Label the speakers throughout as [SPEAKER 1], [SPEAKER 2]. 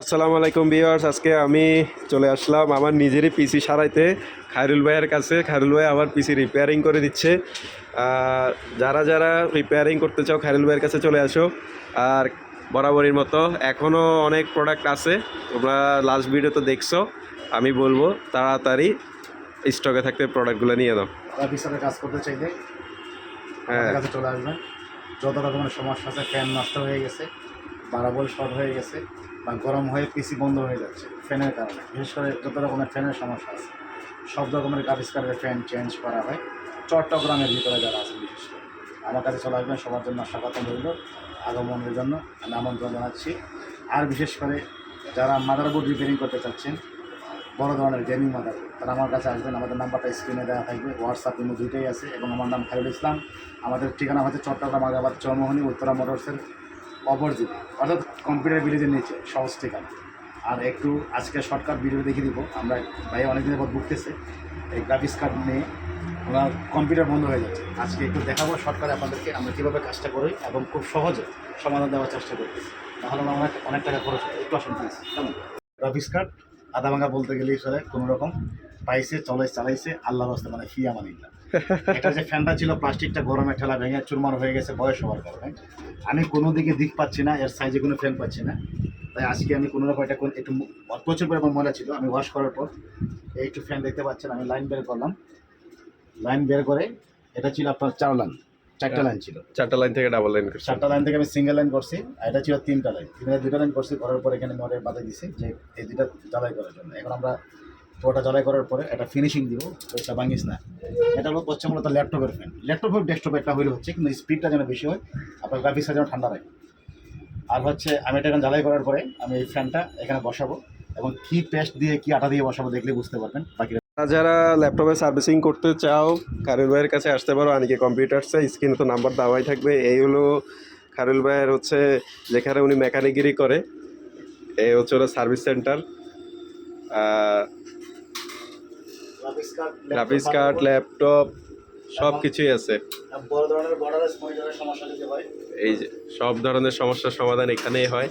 [SPEAKER 1] আসসালামু আলাইকুম ভিউয়ার্স আজকে আমি চলে আসলাম আমার নিজেরই পিসি সারাইতে খায়রুল ভাইয়ের কাছে। খায়রুল ভাই আমার পিসি রিপেয়ারিং করে দিচ্ছে। আর যারা যারা রিপেয়ারিং করতে চাও খায়রুল ভাইয়ের কাছে চলে আসো। আর বরাবরের মতো এখনও অনেক প্রোডাক্ট আছে তোমরা লাস্ট ভিডিও তো দেখছ আমি বলব তাড়াতাড়ি স্টকে থাকতে প্রোডাক্টগুলো নিয়ে দাও
[SPEAKER 2] কাজ করতে চাইলে
[SPEAKER 1] হ্যাঁ।
[SPEAKER 2] চলে আসবেন যত রকমের সমস্যা আছে ফ্যান নষ্ট হয়ে গেছে বারাবল শর্ট হয়ে গেছে বা গরম হয়ে পিসি বন্ধ হয়ে যাচ্ছে ফ্যানের কারণে। বিশেষ করে যত রকমের ফ্যানের সমস্যা আছে, সব রকমের আবিষ্কারের ফ্যান চেঞ্জ করা হয়। চট্টগ্রামের ভিতরে যারা আছে বিশেষ করে। আমার কাছে চলে আসবেন, সবার জন্য স্বাগতম রইল, আগমনের জন্য আমি আমন্ত্রণ জানাচ্ছি। আর বিশেষ করে যারা মাদারবোর্ড রিপেয়ারিং করতে চাচ্ছেন, বড় ধরনের গেমিং মাদার, তারা আমার কাছে আসবেন। আমাদের নাম্বারটা স্ক্রিনে দেওয়া থাকবে হোয়াটসঅ্যাপ ইমো দুইটাই আছে এবং আমার নাম খায়রুল ইসলাম। আমাদের ঠিকানা হচ্ছে চট্টগ্রাম আগাবাদ চৌমোহনী, উত্তরা মোটরসের অপরজিট অর্থাৎ কম্পিউটার ভিলেজের নিচে, সহজ ঠিকানা। আর একটু আজকে শর্টকাট ভিডিও দেখিয়ে দিব। আমরা ভাই অনেকদিনের পর বুকতেছে এই গ্রাফিক্স কার্ড নিয়ে ওনার কম্পিউটার বন্ধ হয়ে যাচ্ছে। আজকে একটু দেখাবো শর্টকাটে আপনাদেরকে আমরা কীভাবে কাজটা করি এবং খুব সহজে সমাধান দেওয়ার চেষ্টা করতেছি। তাহলে আমরা অনেক অনেক টাকা খরচ হয় একটু আসুন প্লিজ কেমন? গ্রাফিক্স কার্ড আধা ভাঙা বলতে গেলে আসলে কোনো রকম পাইছে, চলে, চালাইছে আল্লাহ রাস্তা মানে ফিয়া মানি না। এটা যে ফ্যানটা ছিল প্লাস্টিকটা গরমে ঠেলা ভেঙে চুরমার হয়ে গেছে বয়স হওয়ার কারণে। আমি কোনো দিকে দিক পাচ্ছি না এর সাইজে কোনো ফ্যান পাচ্ছি না। তাই আজকে আমি কোনো রকম এটা একটু প্রচুর পরিমাণ ময়লা ছিল আমি ওয়াশ করার পর এই একটু ফ্যান দেখতে পাচ্ছেন আমি লাইন বের করলাম। লাইন বের করে এটা ছিল আপনার চার লাইন চারটা লাইন ছিল।
[SPEAKER 1] চারটা লাইন থেকে ডাবল লাইন করছি।
[SPEAKER 2] চারটা লাইন থেকে আমি সিঙ্গেল লাইন করছি আর এটা ছিল তিনটা লাইন তিনটা দুটা লাইন করছি করার পর এখানে নরে বাধা দিছি যে এই দুটা জ্বালাই করার জন্য। এখন আমরা পুরোটা জ্বালাই করার পরে একটা ফিনিশিং দিব ওইটা ভাঙিস না। এটা হলো হচ্ছে মূলত ল্যাপটপের ফ্যান ল্যাপটপ হোক ডেস্কটপ একটা হইলে হচ্ছে, কিন্তু স্পিডটা যেন বেশি হয়, আপনার গ্রাফিক্সটা যেন ঠান্ডা রাখে। আর হচ্ছে, আমি এটা এখন জ্বালাই করার পরে আমি এই ফ্যানটা এখানে বসাবো, এবং কি পেস্ট দিয়ে, কি আটা দিয়ে বসাবো দেখলে বুঝতে পারবেন বাকি
[SPEAKER 1] যারা ল্যাপটপে সার্ভিসিং করতে চাও খারুল ভাইয়ের কাছে আসতে পারো, আনিকে কম্পিউটার্সে স্ক্রিনে তো নাম্বার দেওয়াই থাকবে। এই হলো খারুল ভাইয়ের হচ্ছে, যেখানে উনি মেকানিগিরি করে, এই হচ্ছে হলো service centre
[SPEAKER 2] graphics card
[SPEAKER 1] laptop সব কিছুই আছে।
[SPEAKER 2] বড় ধরনের বর্ডারলেস সমস্যা যদি হয়?
[SPEAKER 1] এই যে সব ধরনের সমস্যার সমাধান এখানেই হয়।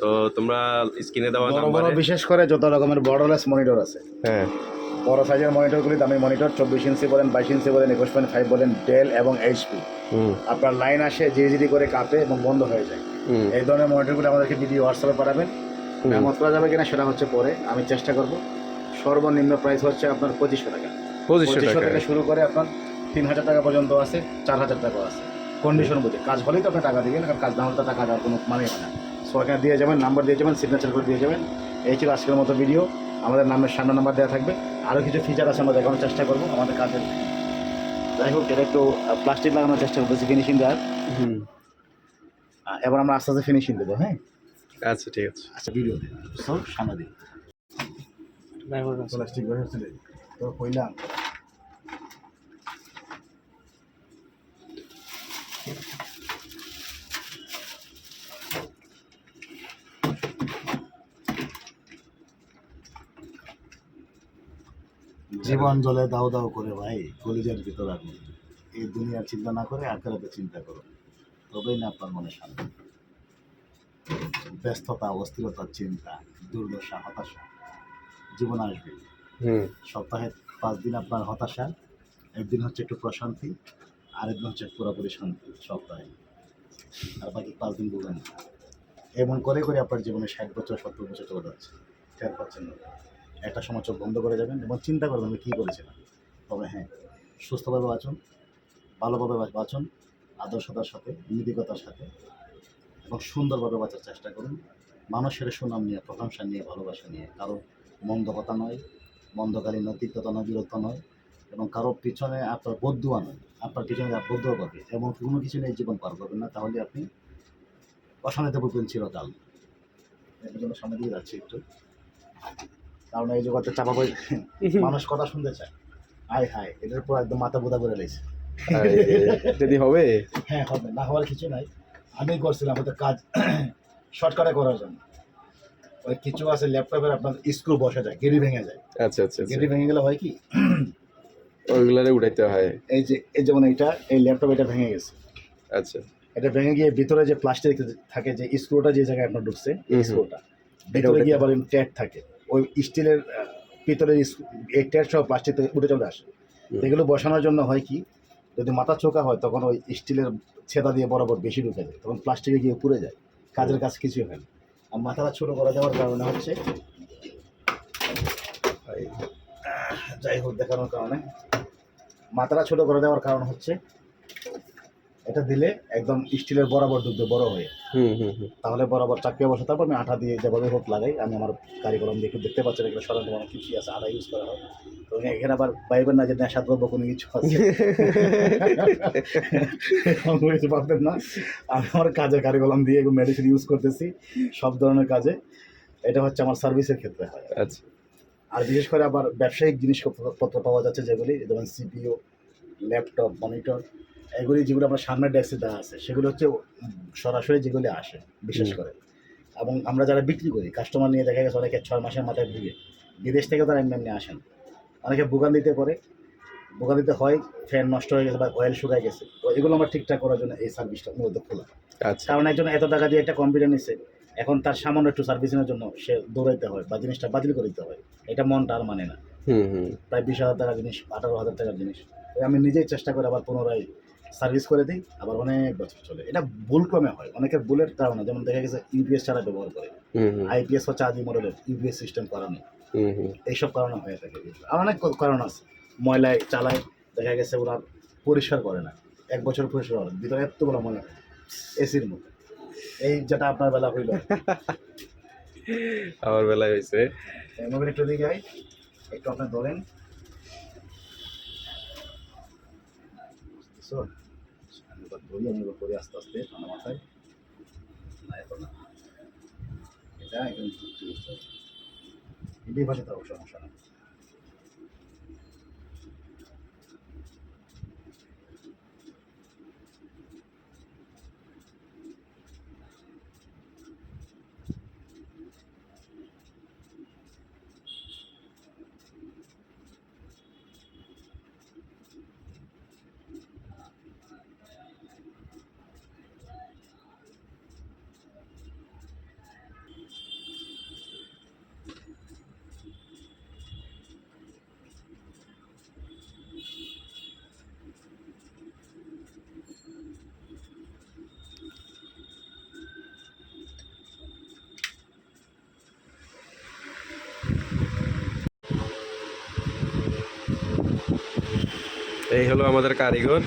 [SPEAKER 1] তো তোমরা স্ক্রিনে দেওয়া
[SPEAKER 2] বড় বড়
[SPEAKER 1] নাম্বারে
[SPEAKER 2] বিশেষ করে যত রকমের বর্ডারলেস মনিটর আছে।
[SPEAKER 1] হ্যাঁ।
[SPEAKER 2] বড় সাইজের মনিটরগুলি দামি মনিটর চব্বিশ ইঞ্চি বলেন বাইশ ইঞ্চি বলেন একুশ পয়েন্ট ফাইভ বলেন ডেল এবং এইচপি আপনার লাইন আসে জিরি জিরি করে কাঁপে এবং বন্ধ হয়ে যায়।
[SPEAKER 1] হুম।
[SPEAKER 2] এই ধরনের মনিটরগুলি আমাদেরকে ভিডিও হোয়াটসঅ্যাপে পাঠাবেন। মেরামত করা যাবে কিনা সেটা হচ্ছে পরে। আমি চেষ্টা করব। সর্বনিম্ন প্রাইস হচ্ছে আপনার পঁচিশশো টাকা।
[SPEAKER 1] পঁচিশশো টাকা।
[SPEAKER 2] শুরু করে আপনার তিন হাজার টাকা পর্যন্ত আছে চার হাজার টাকা আছে। কন্ডিশন বুঝে। কাজ হলেই তো আপনি টাকা দিবেন কারণ কাজ না হলে তো টাকা দেওয়ার কোনো মানে হয় না। সো এখানে দিয়ে যাবেন নাম্বার দিয়ে যাবেন সিগনেচার করে দিয়ে যাবেন। এই ছিল আজকের মতো ভিডিও আমাদের নামের সামনে নাম্বার দেওয়া থাকবে। আরও কিছু ফিচার আছে আমরা দেখানোর চেষ্টা করব। আমাদের কাজের যাই হোক এটা একটু প্লাস্টিক লাগানোর চেষ্টা করতেছি ফিনিশিং দেওয়ার। এবার আমরা আস্তে আস্তে ফিনিশিং দেবো হ্যাঁ?
[SPEAKER 1] আচ্ছা ঠিক আছে।
[SPEAKER 2] আচ্ছা ভিডিও দিই সো সামনে দিই প্লাস্টিক বের হচ্ছে তো জীবন জলে দাও দাও করে ভাই, কলিজার ভিতর আগুন এই দুনিয়ার চিন্তা না করে আখেরাতে চিন্তা করো। তবেই না আপনার মনে শান্তি। ব্যস্ততা, অস্থিরতা, চিন্তা, দুর্দশা, হতাশা। জীবন আসবে। সপ্তাহে পাঁচ দিন আপনার হতাশা একদিন হচ্ছে একটু প্রশান্তি আরেকদিন হচ্ছে পুরোপুরি শান্তি সপ্তাহে। আর বাকি পাঁচ দিন বলবেন এমন করে করে আপনার জীবনে ষাট বছর সত্তর বছর চলে যাচ্ছে। টের পাচ্ছেন না। একটা সময় চোখ বন্ধ করে যাবেন এবং চিন্তা করবেন আমি কী করেছিলাম? তবে হ্যাঁ সুস্থভাবে বাঁচুন ভালোভাবে বাঁচুন আদর্শতার সাথে নীতিকতার সাথে এবং সুন্দরভাবে বাঁচার চেষ্টা করুন। মানুষের সুনাম নিয়ে প্রশংসা নিয়ে ভালোবাসা নিয়ে কারও মন্দ কথা নয় মন্দকালী নৈতিকতা নয় বীরত্ব নয় এবং কারও পিছনে আপনার বদুয়া নয় আপনার পিছনে বদুয়া করবে এমন কোনো কিছু নিয়ে জীবন পার করবেন না তাহলে আপনি অশান্তিতে পড়বেন চিরকাল। এর জন্য সামনে দিয়ে যাচ্ছি একটু। কারণ এই জগতে চাপা পড়ে মানুষ কথা শুনতে চায়। আয় হায় এটার পর একদম মাথা বোধা করে লেছে
[SPEAKER 1] যদি হবে?
[SPEAKER 2] হ্যাঁ হবে। না হওয়ার কিছু নাই। আমি করছিলাম ওদের কাজ শর্টকাটে করার জন্য। ওই কিছু আছে ল্যাপটপের আপনার স্ক্রু বসে যায় গেড়ি ভেঙে যায়।
[SPEAKER 1] আচ্ছা আচ্ছা আচ্ছা।
[SPEAKER 2] গেড়ি ভেঙে গেলে হয় কি?
[SPEAKER 1] ওইগুলারে উঠাইতে হয়।
[SPEAKER 2] এই যে এই যেমন এইটা এই ল্যাপটপ এটা ভেঙে গেছে।
[SPEAKER 1] আচ্ছা।
[SPEAKER 2] এটা ভেঙে গিয়ে ভিতরে যে প্লাস্টিক থাকে যে স্ক্রুটা যে জায়গায় আপনার ঢুকছে। স্ক্রুটা ভেতরে গিয়ে আবার ট্যাট থাকে। ওই স্টিলের পিতলের এই ট্যাট সব প্লাস্টিক উঠে চলে আসে। এগুলো বসানোর জন্য হয় কি যদি মাথা চোকা হয় তখন ওই স্টিলের ছেদা দিয়ে বরাবর বেশি ঢুকে যায় তখন প্লাস্টিকে গিয়ে পুড়ে যায়। কাজের কাজ কিছুই হয় না। আর মাথাটা ছোটো করা যাওয়ার কারণে হচ্ছে। যাই হোক দেখানোর কারণে। মাথাটা ছোট করে দেওয়ার কারণ হচ্ছে। এটা দিলে একদম স্টিলের বরাবর ঢুকবে বড় হয়ে।
[SPEAKER 1] হুম হুম হুম।
[SPEAKER 2] তাহলে বরাবর চাকরি বসে তারপর আমি আঠা দিয়ে যেভাবে হোক লাগাই। আমি আমার কারিগরম দেখে দেখতে পাচ্ছেন এগুলো সরঞ্জাম অনেক কিছুই আছে আঠা ইউজ করা হয়। তো এখানে আবার বাইবেন না যে নেশা দ্রব্য কোনো কিছু আছে। কিছু ভাববেন না। আমি আমার কাজে কারিগরম দিয়ে মেডিসিন ইউজ করতেছি সব ধরনের কাজে। এটা হচ্ছে আমার সার্ভিসের ক্ষেত্রে হয়।
[SPEAKER 1] আচ্ছা।
[SPEAKER 2] আর বিশেষ করে আবার ব্যবসায়িক জিনিসপত্র পাওয়া যাচ্ছে যেগুলি যেমন সিপিও ল্যাপটপ মনিটর এগুলি যেগুলো আমরা সামনের ডেস্কে দেওয়া আছে সেগুলো হচ্ছে সরাসরি যেগুলি আসে বিশেষ করে এবং আমরা যারা বিক্রি করি কাস্টমার নিয়ে দেখা গেছে অনেকে ছয় মাসের মাথায় ঢুকে বিদেশ থেকে তারা এমনি এমনি আসেন। অনেকে পারে বুকান দিতে হয় ফ্যান নষ্ট হয়ে গেছে বা অয়েল শুকায় গেছে। তো এগুলো আমরা ঠিকঠাক করার জন্য এই সার্ভিসটা মূলত খোলা।
[SPEAKER 1] আচ্ছা।
[SPEAKER 2] কারণ একজন এত টাকা দিয়ে একটা কম্পিউটার নিচ্ছে এখন তার সামান্য একটু সার্ভিসিংয়ের জন্য সে দৌড়াইতে হয় বা জিনিসটা বাতিল করে দিতে হয়। এটা মনটা আর মানে না। প্রায় বিশ হাজার টাকার জিনিস আঠারো হাজার টাকার জিনিস। আমি নিজেই চেষ্টা করি আবার পুনরায় সার্ভিস করে দিই আবার অনেক বছর চলে। এটা ভুল ক্রমে হয় অনেকের ভুলের কারণে। যেমন দেখা গেছে ইউপিএস ছাড়া ব্যবহার করে। আইপিএস হচ্ছে আদি মডেলের ইউপিএস সিস্টেম করানো
[SPEAKER 1] হুম হুম।
[SPEAKER 2] এইসব কারণে হয়ে থাকে। আর অনেক কারণ আছে। ময়লায় চালায় দেখা গেছে ওরা পরিষ্কার করে না। এক বছর পরিষ্কার করে। ভিতরে এতগুলো ময়লা এসির মতো। এই যেটা আপনার বেলা হইল।
[SPEAKER 1] আমার বেলায় হয়েছে।
[SPEAKER 2] মোবাইল একটু দিকে একটু আপনি ধরেন। বুঝছ? ধরি আমি এবার করি আস্তে আস্তে ঠান্ডা মাথায় না এখন না এটা একদম এটাই ভাষা তার সমস্যা না
[SPEAKER 1] এই হলো আমাদের কারিগর।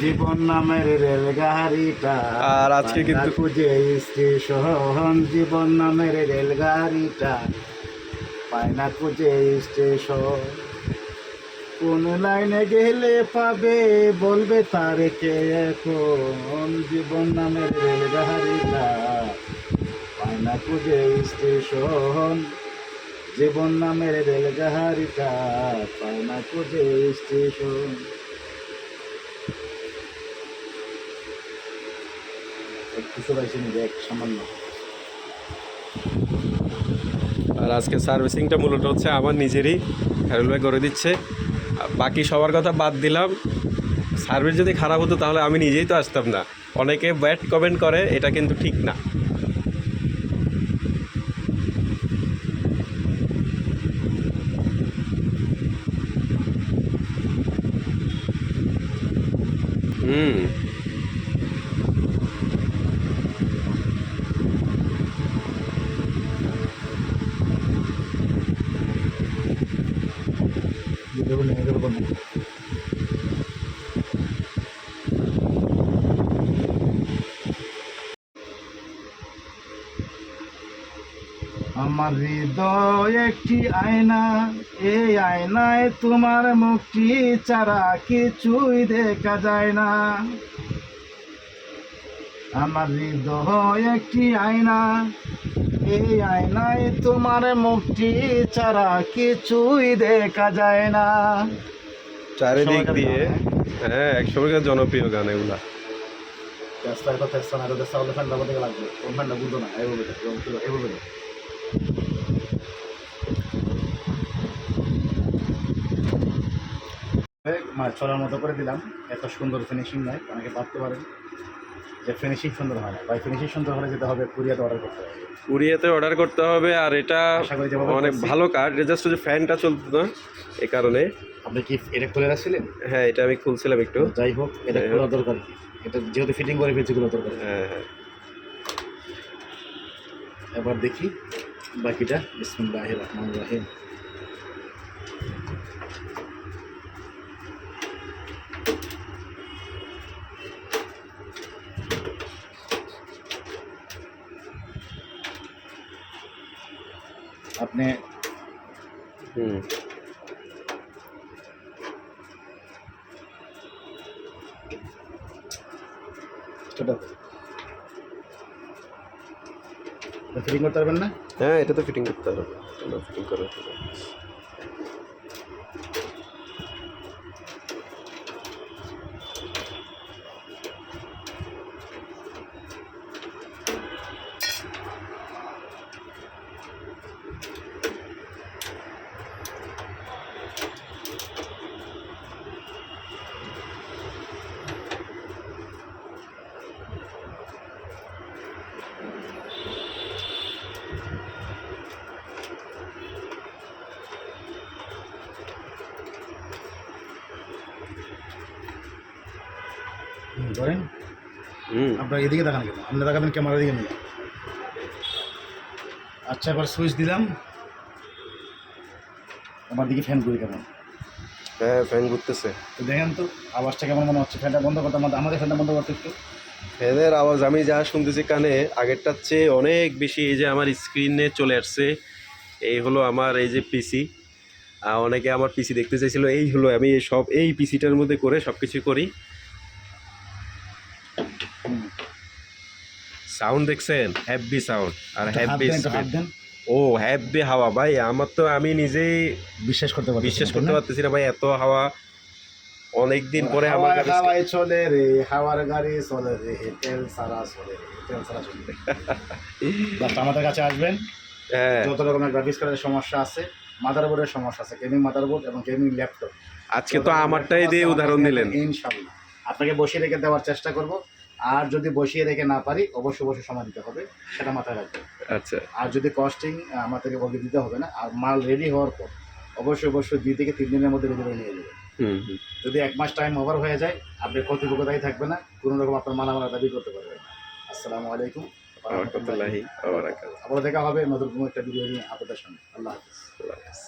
[SPEAKER 2] জীবন নামের রেলগাড়িটা।
[SPEAKER 1] আর আজকে কিন্তু-
[SPEAKER 2] খুঁজে স্টেশন জীবন নামের রেলগাড়িটা। পায় না খুঁজে স্টেশন। কোন লাইনে গেলে পাবে বলবে তার কে এখন? জীবন নামের রেলগাড়িটা। পায় না খুঁজে স্টেশন। জীবন নামের রেলগাড়িটা পায় না খুঁজে স্টেশন। কিছু সামান্য।
[SPEAKER 1] আর আজকে সার্ভিসিংটা মূলত হচ্ছে আমার নিজেরই, খায়রুল ভাই করে দিচ্ছে। বাকি সবার কথা বাদ দিলাম। সার্ভিস যদি খারাপ হতো তাহলে আমি নিজেই তো আসতাম না। অনেকে ব্যাড কমেন্ট করে, এটা কিন্তু ঠিক না। হুম
[SPEAKER 2] যেগুলো নিয়ে যাব কোনো আমার হৃদয় একটি আয়না এই আয়নায় তোমার মুখটি ছাড়া কিছুই দেখা যায় না। আমার হৃদয় একটি আয়না এই আয়নায় তোমার মুখটি ছাড়া কিছুই দেখা যায় না।
[SPEAKER 1] চারিদিক দিয়ে হ্যাঁ। একসময়কার জনপ্রিয় গান এগুলা?
[SPEAKER 2] তেস্তা এটা তেস্তা না এটা তেস্তা হলে ফ্যানটা লাগবে। কোন ফ্যানটা বুঝতো না এভাবে এভাবে মানে চলার মতো করে দিলাম। এত সুন্দর ফিনিশিং নয় অনেকে ভাবতে পারেন যে ফিনিশিং সুন্দর হয় না। ভাই ফিনিশিং সুন্দর হলে যেতে হবে কুরিয়াতে অর্ডার করতে হবে।
[SPEAKER 1] কুরিয়াতে অর্ডার করতে হবে আর এটা অনেক। ভালো কার্ড জাস্ট যে ফ্যানটা চলতো না এ কারণে।
[SPEAKER 2] আপনি কি এটা খুলে রাখছিলেন?
[SPEAKER 1] হ্যাঁ এটা আমি খুলছিলাম একটু।
[SPEAKER 2] যাই হোক এটা খোলা দরকার কি? এটা যেহেতু ফিটিং করে ফেলছি গুলো দরকার
[SPEAKER 1] হ্যাঁ হ্যাঁ।
[SPEAKER 2] এবার দেখি বাকিটা। বিসমুল্লাহ রহমান রাহিম। আপনি
[SPEAKER 1] হুম।
[SPEAKER 2] ফিটিং করতে পারবেন না?
[SPEAKER 1] হ্যাঁ এটা তো ফিটিং করতে হবে। ফিটিং করা
[SPEAKER 2] হুম। আপনার এদিকে তাকান কেন আপনি তাকাবেন ক্যামেরার দিকে নিয়ে আচ্ছা এবার সুইচ দিলাম। আমার দিকে ফ্যান করি কেমন
[SPEAKER 1] হ্যাঁ ফ্যান ঘুরতেছে।
[SPEAKER 2] তো দেখেন তো আওয়াজটা কেমন মনে হচ্ছে? ফ্যানটা বন্ধ করতে আমাদের ফ্যানটা বন্ধ করতে একটু।
[SPEAKER 1] ফ্যানের আওয়াজ আমি যা শুনতেছি কানে আগেরটার চেয়ে অনেক বেশি এই যে আমার স্ক্রিনে চলে আসছে। এই হলো আমার এই যে পিসি অনেকে আমার পিসি দেখতে চাইছিল এই হলো আমি এই সব এই পিসিটার মধ্যে করে সব কিছু করি। সাউন্ড দেখছেন? হ্যাপি সাউন্ড আর হ্যাপি ও হ্যাপি হাওয়া। ভাই আমার তো আমি নিজেই
[SPEAKER 2] বিশ্বাস করতে পারছি
[SPEAKER 1] বিশ্বাস করতে পারতেছি না ভাই এত হাওয়া। অনেক দিন পরে আমার কাছে
[SPEAKER 2] হাওয়ায় চলে রে হাওয়ার গাড়ি চলে রে তেল সারা চলে রে তেল সারা চলে বাস আমাদের কাছে আসবেন।
[SPEAKER 1] হ্যাঁ।
[SPEAKER 2] যত রকমের গ্রাফিক্স কার্ডের সমস্যা আছে মাদারবোর্ডের সমস্যা আছে গেমিং মাদারবোর্ড এবং গেমিং ল্যাপটপ
[SPEAKER 1] আজকে তো আমারটাই দিয়ে উদাহরণ দিলেন।
[SPEAKER 2] ইনশাআল্লাহ। আপনাকে বসিয়ে রেখে দেওয়ার চেষ্টা করব। আর যদি বসিয়ে রেখে না পারি অবশ্যই অবশ্যই সময় দিতে হবে সেটা মাথায় রাখবে।
[SPEAKER 1] আচ্ছা।
[SPEAKER 2] আর যদি কস্টিং আমাদেরকে বলতে দিতে হবে না আর মাল রেডি হওয়ার পর অবশ্যই অবশ্যই দুই থেকে তিন দিনের মধ্যে রেডি নিয়ে যাবে যদি এক মাস টাইম ওভার হয়ে যায় আপনি কর্তৃপক্ষ দায়ী থাকবে না কোনো রকম আপনার মালামালা দাবি করতে পারবেন না। আসসালামু আলাইকুম আবার দেখা হবে নতুন কোনো একটা ভিডিও নিয়ে আপনাদের সঙ্গে
[SPEAKER 1] আল্লাহ হাফেজ।